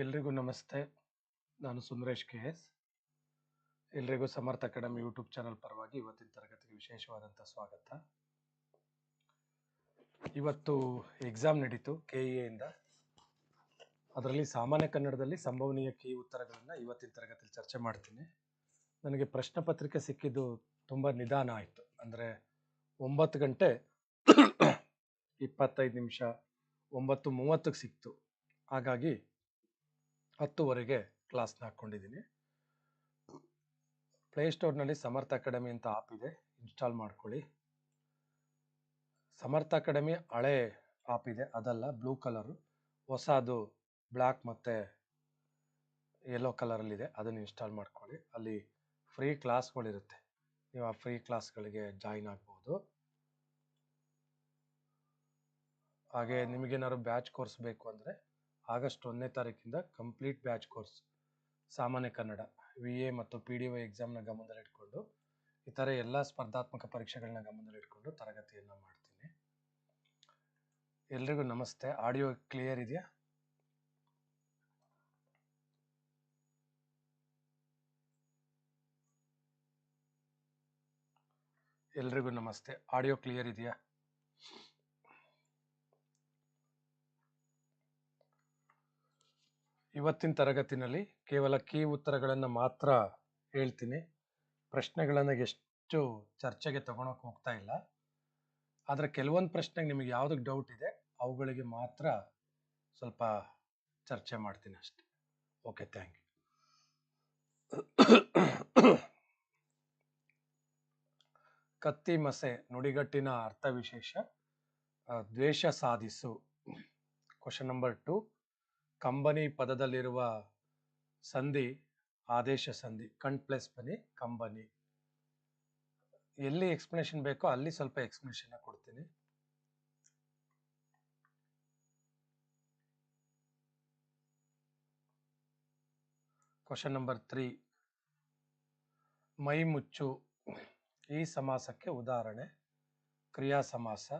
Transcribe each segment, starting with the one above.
ಎಲ್ರಿಗೂ ನಮಸ್ತೆ. ನಾನು ಸುಂದರೇಶ್ ಕೆ ಎಸ್. ಎಲ್ರಿಗೂ ಸಮರ್ಥ ಅಕಾಡೆಮಿ ಯೂಟ್ಯೂಬ್ ಚಾನಲ್ ಪರವಾಗಿ ಇವತ್ತಿನ ತರಗತಿಗೆ ವಿಶೇಷವಾದಂಥ ಸ್ವಾಗತ. ಇವತ್ತು ಎಕ್ಸಾಮ್ ನಡೀತು ಕೆ ಇಂದ. ಅದರಲ್ಲಿ ಸಾಮಾನ್ಯ ಕನ್ನಡದಲ್ಲಿ ಸಂಭವನೀಯ ಕೀ ಉತ್ತರಗಳನ್ನು ಇವತ್ತಿನ ತರಗತಿಯಲ್ಲಿ ಚರ್ಚೆ ಮಾಡ್ತೀನಿ. ನನಗೆ ಪ್ರಶ್ನೆ ಪತ್ರಿಕೆ ಸಿಕ್ಕಿದ್ದು ತುಂಬ ನಿಧಾನ ಆಯಿತು. ಅಂದರೆ ಒಂಬತ್ತು ಗಂಟೆ ಇಪ್ಪತ್ತೈದು ನಿಮಿಷ, ಒಂಬತ್ತು ಮೂವತ್ತಕ್ಕೆ ಸಿಕ್ತು. ಹಾಗಾಗಿ ಹತ್ತುವರೆಗೆ ಕ್ಲಾಸ್ನ ಹಾಕ್ಕೊಂಡಿದ್ದೀನಿ. ಪ್ಲೇಸ್ಟೋರ್ನಲ್ಲಿ ಸಮರ್ಥ ಅಕಾಡೆಮಿ ಅಂತ ಆಪ್ ಇದೆ. ಇನ್ಸ್ಟಾಲ್ ಮಾಡ್ಕೊಳ್ಳಿ. ಸಮರ್ಥ ಅಕಾಡೆಮಿ ಹಳೆ ಆಪ್ ಇದೆ. ಅದಲ್ಲ ಬ್ಲೂ ಕಲರು ಹೊಸದು ಬ್ಲ್ಯಾಕ್ ಮತ್ತು ಯೆಲ್ಲೋ ಕಲರಲ್ಲಿದೆ ಅದನ್ನು ಇನ್ಸ್ಟಾಲ್ ಮಾಡ್ಕೊಳ್ಳಿ. ಅಲ್ಲಿ ಫ್ರೀ ಕ್ಲಾಸ್ಗಳಿರುತ್ತೆ ನೀವು ಆ ಫ್ರೀ ಕ್ಲಾಸ್ಗಳಿಗೆ ಜಾಯಿನ್ ಆಗ್ಬೋದು. ಹಾಗೆ ನಿಮಗೇನಾದ್ರು ಬ್ಯಾಚ್ ಕೋರ್ಸ್ ಬೇಕು ಅಂದರೆ ಆಗಸ್ಟ್ ಒಂದನೇ ತಾರೀಕಿಂದ ಕಂಪ್ಲೀಟ್ ಬ್ಯಾಚ್ ಕೋರ್ಸ್. ಸಾಮಾನ್ಯ ಕನ್ನಡ ವಿ ಎ ಮತ್ತು ಪಿ ಡಿ ವೈ ಎಕ್ಸಾಮ್ನ ಗಮನದಲ್ಲಿಟ್ಕೊಂಡು ಇತರ ಎಲ್ಲ ಸ್ಪರ್ಧಾತ್ಮಕ ಪರೀಕ್ಷೆಗಳನ್ನ ಗಮನದಲ್ಲಿಟ್ಕೊಂಡು ತರಗತಿಯನ್ನು ಮಾಡ್ತೀನಿ. ಎಲ್ರಿಗೂ ನಮಸ್ತೆ. ಆಡಿಯೋ ಕ್ಲಿಯರ್ ಇದೆಯಾ? ಎಲ್ರಿಗೂ ನಮಸ್ತೆ. ಆಡಿಯೋ ಕ್ಲಿಯರ್ ಇದೆಯಾ? ಇವತ್ತಿನ ತರಗತಿನಲ್ಲಿ ಕೇವಲ ಕೀ ಉತ್ತರಗಳನ್ನು ಮಾತ್ರ ಹೇಳ್ತೀನಿ. ಪ್ರಶ್ನೆಗಳನ್ನು ಎಷ್ಟು ಚರ್ಚೆಗೆ ತಗೊಳಕ್ಕೆ ಹೋಗ್ತಾ ಇಲ್ಲ. ಆದರೆ ಕೆಲವೊಂದು ಪ್ರಶ್ನೆಗೆ ನಿಮಗೆ ಯಾವುದಕ್ಕೆ ಡೌಟ್ ಇದೆ, ಅವುಗಳಿಗೆ ಮಾತ್ರ ಸ್ವಲ್ಪ ಚರ್ಚೆ ಮಾಡ್ತೀನಿ ಅಷ್ಟೆ. ಓಕೆ ಥ್ಯಾಂಕ್ ಯು ಕತ್ತಿ ಮಸೆ, ನುಡಿಗಟ್ಟಿನ ಅರ್ಥ ವಿಶೇಷ ದ್ವೇಷ ಸಾಧಿಸು. ಕ್ವಶನ್ ನಂಬರ್ ಟು ಕಂಬನಿ ಪದದಲ್ಲಿರುವ ಸಂಧಿ, ಆದೇಶ ಸಂಧಿ, ಕಣ್ ಪ್ಲಸ್ ಬನಿ ಕಂಬನಿ. ಎಲ್ಲಿ ಎಕ್ಸ್ಪ್ಲನೇಷನ್ ಬೇಕೋ ಅಲ್ಲಿ ಸ್ವಲ್ಪ ಎಕ್ಸ್ಪ್ಲನೇಷನ್ ಕೊಡ್ತೀನಿ. ಕ್ವಶನ್ ನಂಬರ್ ತ್ರೀ ಮೈ ಮುಚ್ಚು. ಈ ಸಮಾಸಕ್ಕೆ ಉದಾಹರಣೆ. ಕ್ರಿಯಾ ಸಮಾಸ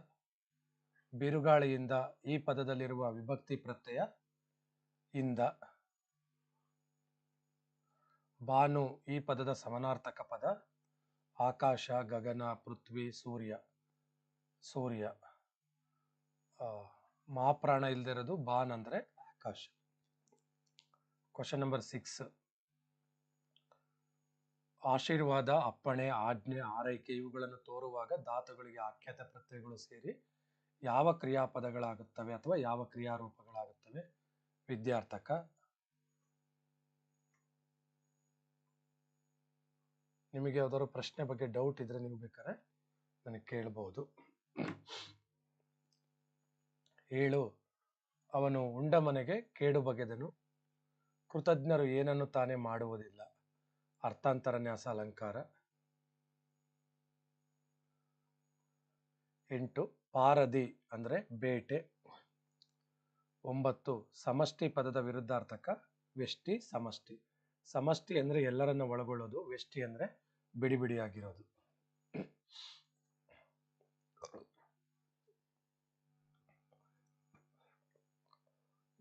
ಬಿರುಗಾಳಿಯಿಂದ ಈ ಪದದಲ್ಲಿರುವ ವಿಭಕ್ತಿ ಪ್ರತ್ಯಯ. ಇಂದ ಬಾನು ಈ ಪದದ ಸಮನಾರ್ಥಕ ಪದ. ಆಕಾಶ, ಗಗನ, ಪೃಥ್ವಿ, ಸೂರ್ಯ ಸೂರ್ಯ. ಮಹಾಪ್ರಾಣ ಇಲ್ದಿರೋದು ಬಾನ್ ಅಂದ್ರೆ ಆಕಾಶ. ಕ್ವಶನ್ ನಂಬರ್ ಸಿಕ್ಸ್ ಆಶೀರ್ವಾದ, ಅಪ್ಪಣೆ, ಆಜ್ಞೆ, ಆರೈಕೆ ಇವುಗಳನ್ನು ತೋರುವಾಗ ಧಾತುಗಳಿಗೆ ಆಖ್ಯಾತ ಪ್ರತ್ಯಯಗಳು ಸೇರಿ ಯಾವ ಕ್ರಿಯಾಪದಗಳಾಗುತ್ತವೆ ಅಥವಾ ಯಾವ ಕ್ರಿಯಾರೂಪಗಳಾಗುತ್ತವೆ? ವಿದ್ಯಾರ್ಥಕ. ನಿಮಗೆ ಯಾವ್ದಾದ್ರು ಪ್ರಶ್ನೆ ಬಗ್ಗೆ ಡೌಟ್ ಇದ್ರೆ ನೀವು ಬೇಕಾದ್ರೆ ನನಗೆ ಕೇಳಬಹುದು ಏಳು, ಅವನು ಉಂಡ ಮನೆಗೆ ಕೇಡು ಬಗೆದನು. ಕೃತಜ್ಞರು ಏನನ್ನು ತಾನೇ ಮಾಡುವುದಿಲ್ಲ. ಅರ್ಥಾಂತರನ್ಯಾಸ, ಅಲಂಕಾರ. ಎಂಟು ಪಾರದಿ ಅಂದ್ರೆ ಬೇಟೆ. ಒಂಬತ್ತು, ಸಮಷ್ಟಿ ಪದದ ವಿರುದ್ಧಾರ್ಥಕ, ವ್ಯಷ್ಟಿ, ಸಮಷ್ಟಿ. ಸಮಷ್ಟಿ ಅಂದ್ರೆ ಎಲ್ಲರನ್ನ ಒಳಗೊಳ್ಳೋದು, ವ್ಯಷ್ಟಿ ಅಂದ್ರೆ ಬಿಡಿ ಬಿಡಿಯಾಗಿರೋದು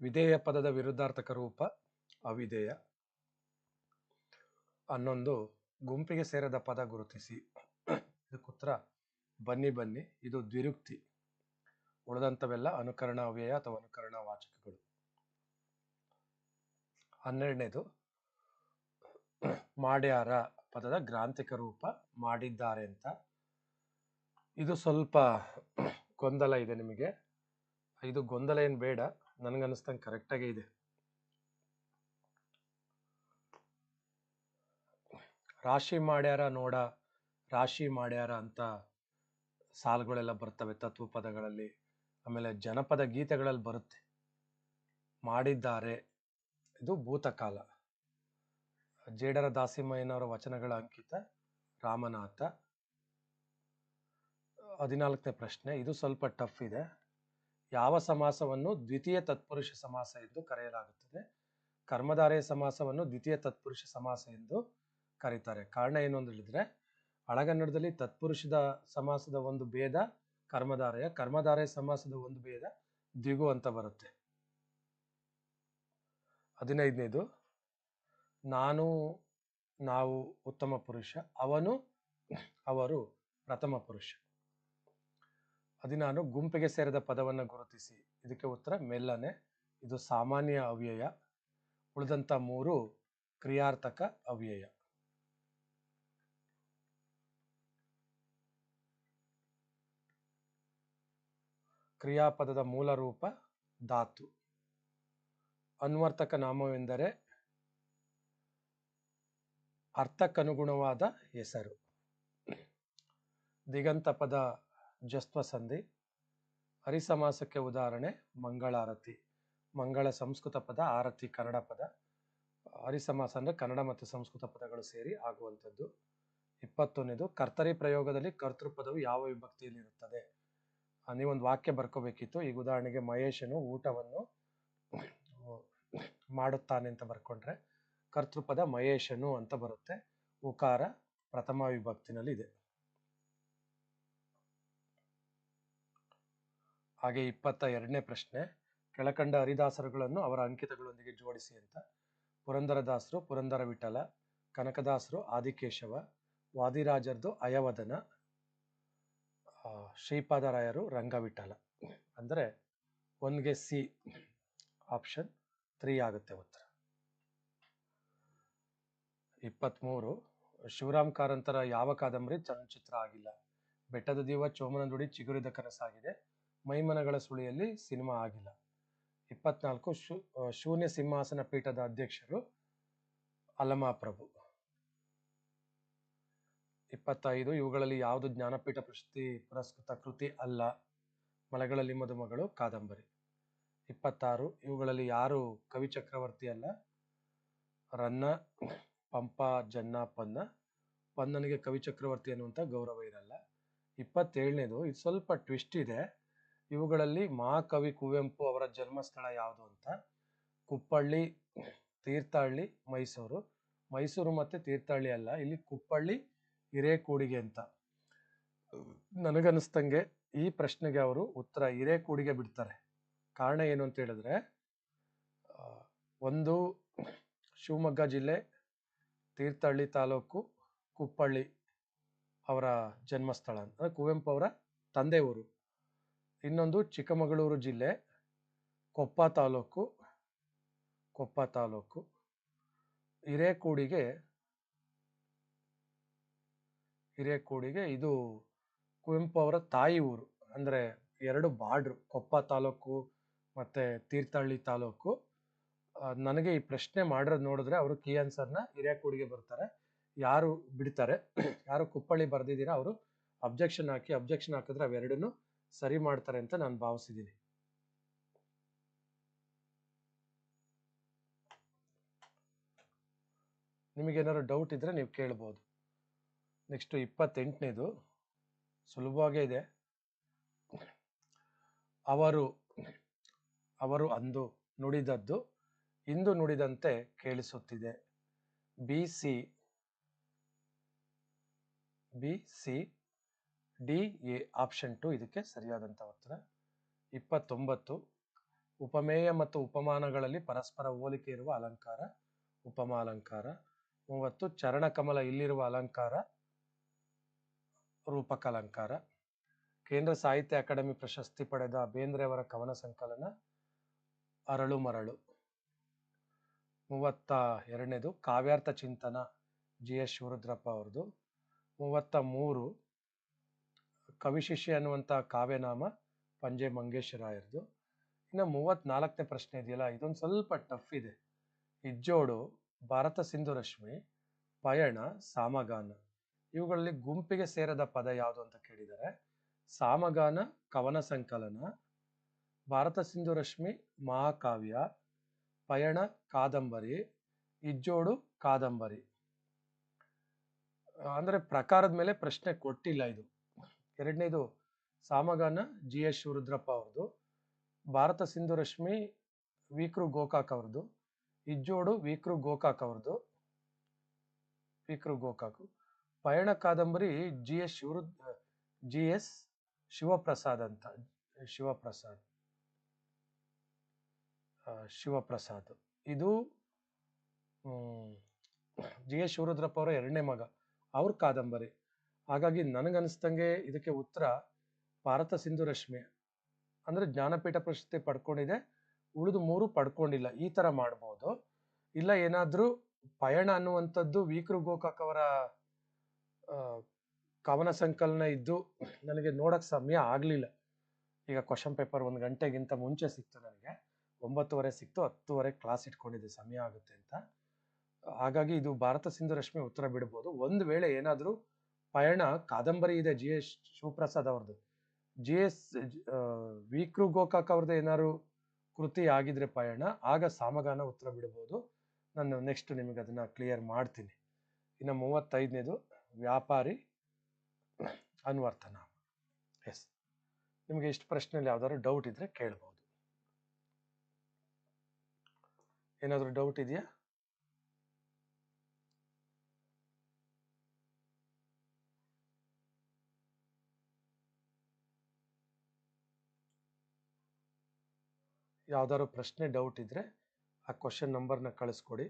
ವಿಧೇಯ ಪದದ ವಿರುದ್ಧಾರ್ಥಕ ರೂಪ, ಅವಿಧೇಯ. ಹನ್ನೊಂದು, ಗುಂಪಿಗೆ ಸೇರದ ಪದ ಗುರುತಿಸಿ. ಇದಕ್ಕುತ್ತರ ಬನ್ನಿ ಬನ್ನಿ, ಇದು ದ್ವಿರುಕ್ತಿ. ಉಳಿದಂಥವೆಲ್ಲ ಅನುಕರಣ ಅವ್ಯಯ ಅಥವಾ ಅನುಕರಣ ವಾಚಕಗಳು. ಹನ್ನೆರಡನೇದು, ಮಾಡ್ಯಾರ ಪದದ ಗ್ರಾಂಥಿಕ ರೂಪ ಮಾಡಿದ್ದಾರೆ ಅಂತ. ಇದು ಸ್ವಲ್ಪ ಗೊಂದಲ ಇದೆ ನಿಮಗೆ. ಇದು ಗೊಂದಲ ಏನು ಬೇಡ ನನಗನ್ನಿಸ್ತಂಗೆ ಕರೆಕ್ಟಾಗೇ ಇದೆ. ರಾಶಿ ಮಾಡ್ಯಾರ ನೋಡ, ರಾಶಿ ಮಾಡ್ಯಾರ ಅಂತ ಸಾಲುಗಳೆಲ್ಲ ಬರ್ತವೆ ತತ್ವ ಪದಗಳಲ್ಲಿ. ಆಮೇಲೆ ಜನಪದ ಗೀತೆಗಳಲ್ಲಿ ಬರುತ್ತೆ. ಮಾಡಿದ್ದಾರೆ. ಇದು ಭೂತಕಾಲ. ಜೇಡರ ದಾಸಿಮಯ್ಯನವರ ವಚನಗಳ ಅಂಕಿತ, ರಾಮನಾಥ. ಹದಿನಾಲ್ಕನೇ ಪ್ರಶ್ನೆ, ಇದು ಸ್ವಲ್ಪ ಟಫ್ ಇದೆ. ಯಾವ ಸಮಾಸವನ್ನು ದ್ವಿತೀಯ ತತ್ಪುರುಷ ಸಮಾಸ ಎಂದು ಕರೆಯಲಾಗುತ್ತದೆ? ಕರ್ಮಧಾರಯ ಸಮಾಸವನ್ನು ದ್ವಿತೀಯ ತತ್ಪುರುಷ ಸಮಾಸ ಎಂದು ಕರೀತಾರೆ. ಕಾರಣ ಏನು ಅಂತ ಹೇಳಿದ್ರೆ ಹಳಗನ್ನಡದಲ್ಲಿ ತತ್ಪುರುಷದ ಸಮಾಸದ ಒಂದು ಭೇದ ಕರ್ಮಧಾರಯ. ಕರ್ಮಧಾರಯ ಸಮಾಸದ ಒಂದು ಭೇದ ದ್ವಿಗು ಅಂತ ಬರುತ್ತೆ. ಹದಿನೈದನೇದು, ನಾನು ನಾವು ಉತ್ತಮ ಪುರುಷ, ಅವನು ಅವರು ಪ್ರಥಮ ಪುರುಷ. ಹದಿನಾರು, ಗುಂಪಿಗೆ ಸೇರಿದ ಪದವನ್ನು ಗುರುತಿಸಿ. ಇದಕ್ಕೆ ಉತ್ತರ ಮೆಲ್ಲನೆ ಇದು ಸಾಮಾನ್ಯ ಅವ್ಯಯ. ಉಳಿದಂಥ ಮೂರು ಕ್ರಿಯಾರ್ಥಕ ಅವ್ಯಯ. ಕ್ರಿಯಾಪದದ ಮೂಲ ರೂಪ ಧಾತು. ಅನ್ವರ್ತಕ ನಾಮವೆಂದರೆ ಅರ್ಥಕ್ಕನುಗುಣವಾದ ಹೆಸರು. ದಿಗಂತ ಪದ ಜಸ್ತ್ವ ಸಂಧಿ ಹರಿಸಮಾಸಕ್ಕೆ ಉದಾಹರಣೆ ಮಂಗಳಾರತಿ. ಮಂಗಳ ಸಂಸ್ಕೃತ ಪದ ಆರತಿ ಕನ್ನಡ ಪದ. ಹರಿಸಮಾಸ ಅಂದರೆ ಕನ್ನಡ ಮತ್ತು ಸಂಸ್ಕೃತ ಪದಗಳು ಸೇರಿ ಆಗುವಂಥದ್ದು. ಇಪ್ಪತ್ತೊಂದನೇದು ಕರ್ತರಿ ಪ್ರಯೋಗದಲ್ಲಿ ಕರ್ತೃಪದವು ಯಾವ ವಿಭಕ್ತಿಯಲ್ಲಿರುತ್ತದೆ? ನೀವೊಂದು ವಾಕ್ಯ ಬರ್ಕೋಬೇಕಿತ್ತು. ಈಗ ಉದಾಹರಣೆಗೆ ಮಹೇಶನು ಊಟವನ್ನು ಮಾಡುತ್ತಾನೆ ಅಂತ ಬರ್ಕೊಂಡ್ರೆ, ಕರ್ತೃಪದ ಮಹೇಶನು ಅಂತ ಬರುತ್ತೆ. ಉಕಾರ ಪ್ರಥಮ ವಿಭಕ್ತಿನಲ್ಲಿ ಇದೆ. ಹಾಗೆ ಇಪ್ಪತ್ತ ಎರಡನೇ ಪ್ರಶ್ನೆ, ಕೆಳಕಂಡ ಹರಿದಾಸರುಗಳನ್ನು ಅವರ ಅಂಕಿತಗಳೊಂದಿಗೆ ಜೋಡಿಸಿ ಅಂತ. ಪುರಂದರದಾಸರು ಪುರಂದರ ವಿಠಲ ಕನಕದಾಸರು ಆದಿಕೇಶವ, ವಾದಿರಾಜರ್ದು ಅಯವದನ ಶ್ರೀಪಾದರಾಯರು ರಂಗವಿಠಲ. ಅಂದರೆ ಒನ್ಗೆ ಸಿ ಆಪ್ಷನ್ ತ್ರೀ ಆಗುತ್ತೆ ಉತ್ತರ. ಇಪ್ಪತ್ತ್ಮೂರು ಶಿವರಾಮ್ ಕಾರಂತರ ಯಾವ ಕಾದಂಬರಿ ಚಲನಚಿತ್ರ ಆಗಿಲ್ಲ. ಬೆಟ್ಟದ ದೀವ ಚೋಮನ ನುಡಿ ಚಿಗುರಿದ ಕನಸಾಗಿದೆ. ಮೈಮನಗಳ ಸುಳಿಯಲ್ಲಿ ಸಿನಿಮಾ ಆಗಿಲ್ಲ. ಇಪ್ಪತ್ನಾಲ್ಕು, ಶೂ ಶೂನ್ಯ ಸಿಂಹಾಸನ ಪೀಠದ ಅಧ್ಯಕ್ಷರು ಅಲಮಾಪ್ರಭು. ಇಪ್ಪತ್ತೈದು, ಇವುಗಳಲ್ಲಿ ಯಾವುದು ಜ್ಞಾನಪೀಠ ಪ್ರಶಸ್ತಿ ಪುರಸ್ಕೃತ ಕೃತಿ ಅಲ್ಲ. ಮಲೆಗಳಲ್ಲಿ ಮದುಮಗಳು ಕಾದಂಬರಿ. ಇಪ್ಪತ್ತಾರು, ಇವುಗಳಲ್ಲಿ ಯಾರು ಕವಿ ಚಕ್ರವರ್ತಿ ಅಲ್ಲ? ರನ್ನ, ಪಂಪ, ಜನ್ನ, ಪನ್ನ. ಪನ್ನನಿಗೆ ಕವಿ ಚಕ್ರವರ್ತಿ ಅನ್ನುವಂಥ ಗೌರವ ಇರಲ್ಲ. ಇಪ್ಪತ್ತೇಳನೇದು, ಇದು ಸ್ವಲ್ಪ ಟ್ವಿಸ್ಟ್ ಇದೆ. ಇವುಗಳಲ್ಲಿ ಮಹಾಕವಿ ಕುವೆಂಪು ಅವರ ಜನ್ಮಸ್ಥಳ ಯಾವುದು ಅಂತ? ಕುಪ್ಪಳ್ಳಿ, ತೀರ್ಥಹಳ್ಳಿ, ಮೈಸೂರು. ಮೈಸೂರು ಮತ್ತೆ ತೀರ್ಥಹಳ್ಳಿ ಅಲ್ಲ. ಇಲ್ಲಿ ಕುಪ್ಪಳ್ಳಿ ಹಿರೇಕೂಡಿಗೆ ಅಂತ. ನನಗನ್ನಿಸ್ದಂಗೆ ಈ ಪ್ರಶ್ನೆಗೆ ಅವರು ಉತ್ತರ ಹಿರೇಕೂಡಿಗೆ ಬಿಡ್ತಾರೆ. ಕಾರಣ ಏನು ಅಂತ ಹೇಳಿದ್ರೆ ಒಂದು ಶಿವಮೊಗ್ಗ ಜಿಲ್ಲೆ, ತೀರ್ಥಹಳ್ಳಿ ತಾಲೂಕು, ಕುಪ್ಪಳ್ಳಿ ಅವರ ಜನ್ಮಸ್ಥಳ ಅಂದ್ರೆ ಕುವೆಂಪು ಅವರ ತಂದೆ ಊರು ಇನ್ನೊಂದು ಚಿಕ್ಕಮಗಳೂರು ಜಿಲ್ಲೆ, ಕೊಪ್ಪ ತಾಲೂಕು ಕೊಪ್ಪ ತಾಲೂಕು. ಹಿರೇಕೂಡಿಗೆ ಹಿರೇಕೂಡಿಗೆ ಇದು ಕುವೆಂಪು ಅವರ ತಾಯಿ ಊರು. ಅಂದರೆ ಎರಡು ಬಾರ್ಡ್ರು ಕೊಪ್ಪ ತಾಲೂಕು ಮತ್ತು ತೀರ್ಥಹಳ್ಳಿ ತಾಲೂಕು. ನನಗೆ ಈ ಪ್ರಶ್ನೆ ಮಾಡಿರೋದು ನೋಡಿದ್ರೆ ಅವರು ಕೀ ಆನ್ಸರ್ನ ಹಿರೇಕೂಡಿಗೆ ಬರ್ತಾರೆ. ಯಾರು ಬಿಡ್ತಾರೆ? ಯಾರು ಕುಪ್ಪಳ್ಳಿ ಬರೆದಿದ್ದೀರಾ ಅವರು? ಅಬ್ಜೆಕ್ಷನ್ ಹಾಕಿ, ಅಬ್ಜೆಕ್ಷನ್ ಹಾಕಿದ್ರೆ ಅವೆರಡನ್ನು ಸರಿ ಮಾಡ್ತಾರೆ ಅಂತ ನಾನು ಭಾವಿಸಿದ್ದೀನಿ. ನಿಮಗೇನಾದ್ರು ಡೌಟ್ ಇದ್ರೆ ನೀವು ಕೇಳ್ಬೋದು. ನೆಕ್ಸ್ಟ್ ಇಪ್ಪತ್ತೆಂಟನೇದು. ಸುಲಭವಾಗೇ ಇದೆ. ಅವರು ಅವರು ಅಂದು ನುಡಿದದ್ದು, ಇಂದು ನುಡಿದಂತೆ ಕೇಳಿಸುತ್ತಿದೆ. B C B C, D A option two ಇದಕ್ಕೆ ಸರಿಯಾದಂಥ ಉತ್ತರ. ಇಪ್ಪತ್ತೊಂಬತ್ತು, ಉಪಮೇಯ ಮತ್ತು ಉಪಮಾನಗಳಲ್ಲಿ ಪರಸ್ಪರ ಹೋಲಿಕೆ ಇರುವ ಅಲಂಕಾರ, ಉಪಮಾಲಂಕಾರ. ಮೂವತ್ತು ಚರಣಕಮಲ ಇಲ್ಲಿರುವ ಅಲಂಕಾರ. ರೂಪಕ ಅಲಂಕಾರ ಕೇಂದ್ರ ಸಾಹಿತ್ಯ ಅಕಾಡೆಮಿ ಪ್ರಶಸ್ತಿ ಪಡೆದ ಬೇಂದ್ರೆಯವರ ಕವನ ಸಂಕಲನ ಅರಳು ಮರಳು. ಮೂವತ್ತ ಎರಡನೇದು ಕಾವ್ಯಾರ್ಥ ಚಿಂತನ ಜಿ ಎಸ್ ಶಿವರುದ್ರಪ್ಪ ಅವ್ರದ್ದು. ಮೂವತ್ತ ಮೂರು ಕವಿಶಿಷ್ಯ ಅನ್ನುವಂಥ ಕಾವ್ಯನಾಮ ಪಂಜೆ ಮಂಗೇಶ್ವರಾಯರ್ದು ಇನ್ನು ಮೂವತ್ತ್ನಾಲ್ಕನೇ ಪ್ರಶ್ನೆ ಇದೆಯಲ್ಲ, ಇದೊಂದು ಸ್ವಲ್ಪ ಟಫ್ ಇದೆ. ಇಜ್ಜೋಡು ಭಾರತ ಸಿಂಧು ರಶ್ಮಿ, ಪಯಣ, ಸಾಮಗಾನ. ಇವುಗಳಲ್ಲಿ ಗುಂಪಿಗೆ ಸೇರದ ಪದ ಯಾವುದು ಅಂತ ಕೇಳಿದರೆ, ಸಾಮಗಾನ, ಕವನ ಸಂಕಲನ, ಭಾರತ ಸಿಂಧು ರಶ್ಮಿ, ಮಹಾಕಾವ್ಯ, ಪಯಣ, ಕಾದಂಬರಿ, ಇಜ್ಜೋಡು, ಕಾದಂಬರಿ. ಅಂದರೆ ಪ್ರಕಾರದ ಮೇಲೆ ಪ್ರಶ್ನೆ ಕೊಟ್ಟಿಲ್ಲ ಇದು. ಎರಡನೇದು ಸಾಮಗಾನ, ಜಿ ಎಸ್ ಶಿವರುದ್ರಪ್ಪ ಅವ್ರದ್ದು. ಭಾರತ ಸಿಂಧು ರಶ್ಮಿ, ವಿಕ್ರು ಗೋಕಾಕ್ ಅವ್ರದ್ದು. ಇಜ್ಜೋಡು, ವಿಕ್ರು ಗೋಕಾಕ್ ಅವ್ರದ್ದು. ವಿಕ್ರು ಗೋಕಾಕ್. ಪಯಣ ಕಾದಂಬರಿ ಜಿ ಎಸ್ ಶಿವರುದ್ ಜಿ ಎಸ್ ಶಿವಪ್ರಸಾದ್ ಅಂತ, ಶಿವಪ್ರಸಾದ್. ಶಿವಪ್ರಸಾದ್. ಇದು ಜಿ ಎಸ್ ಶಿವರುದ್ರಪ್ಪ ಅವರ ಎರಡನೇ ಮಗ. ಅವ್ರ ಕಾದಂಬರಿ. ಹಾಗಾಗಿ ನನಗನ್ಸ್ದಂಗೆ ಇದಕ್ಕೆ ಉತ್ತರ ಭಾರತ ಸಿಂಧು ರಶ್ಮಿ. ಅಂದ್ರೆ ಜ್ಞಾನಪೀಠ ಪ್ರಶಸ್ತಿ ಪಡ್ಕೊಂಡಿದೆ. ಉಳಿದು ಮೂರು ಪಡ್ಕೊಂಡಿಲ್ಲ. ಈ ತರ ಮಾಡ್ಬೋದು. ಇಲ್ಲ ಏನಾದರೂ ಪಯಣ ಅನ್ನುವಂಥದ್ದು ವೀಕ್ರು ಗೋಕಾಕ್ ಅವರ ಕವನ ಸಂಕಲನ ಇದ್ದು ನನಗೆ ನೋಡಕ್ ಸಮಯ ಆಗಲಿಲ್ಲ. ಈಗ ಕ್ವಶನ್ ಪೇಪರ್ ಒಂದು ಗಂಟೆಗಿಂತ ಮುಂಚೆ ಸಿಕ್ತು ನನಗೆ. ಒಂಬತ್ತುವರೆ ಸಿಕ್ತು, ಹತ್ತುವರೆ ಕ್ಲಾಸ್ ಇಟ್ಕೊಂಡಿದ್ದೆ, ಸಮಯ ಆಗುತ್ತೆ ಅಂತ. ಹಾಗಾಗಿ ಇದು ಭಾರತ ಸಿಂಧು ರಶ್ಮಿ ಉತ್ತರ ಬಿಡ್ಬೋದು. ಒಂದು ವೇಳೆ ಏನಾದರೂ ಪಯಣ, ಕಾದಂಬರಿ ಇದೆ ಜಿ ಎಸ್ ಶಿವಪ್ರಸಾದ್ ಅವ್ರದ್ದು ಜಿ ಎಸ್ ವಿಕ್ರು ಗೋಕಾಕ್ ಅವ್ರದ್ದು ಏನಾದ್ರು ಕೃತಿ ಆಗಿದ್ರೆ ಪಯಣ, ಆಗ ಸಾಮಗಾನ ಉತ್ತರ ಬಿಡ್ಬೋದು. ನಾನು ನೆಕ್ಸ್ಟ್ ನಿಮಗೆ ಅದನ್ನ ಕ್ಲಿಯರ್ ಮಾಡ್ತೀನಿ. ಇನ್ನು ಮೂವತ್ತೈದನೇದು ವ್ಯಾಪಾರಿ ಅನ್ವರ್ಥನ ಎಸ್ ನಿಮಗೆ ಇಷ್ಟು ಪ್ರಶ್ನೆಯಲ್ಲಿ ಯಾವ್ದಾದ್ರು ಡೌಟ್ ಇದ್ರೆ ಕೇಳ್ಬೋದು. ಏನಾದರೂ ಡೌಟ್ ಇದೆಯಾ? ಯಾವ್ದಾದ್ರು ಪ್ರಶ್ನೆ ಡೌಟ್ ಇದ್ರೆ ಆ ಕ್ವಶನ್ ನಂಬರ್ನ ಕಳಿಸ್ಕೊಡಿ.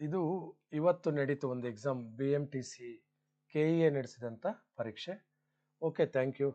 ಇದು ಇವತ್ತು ನಡೀತು ಒಂದು exam B M T C K E A ನಡೆಸಿದಂಥ ಪರೀಕ್ಷೆ. Okay thank you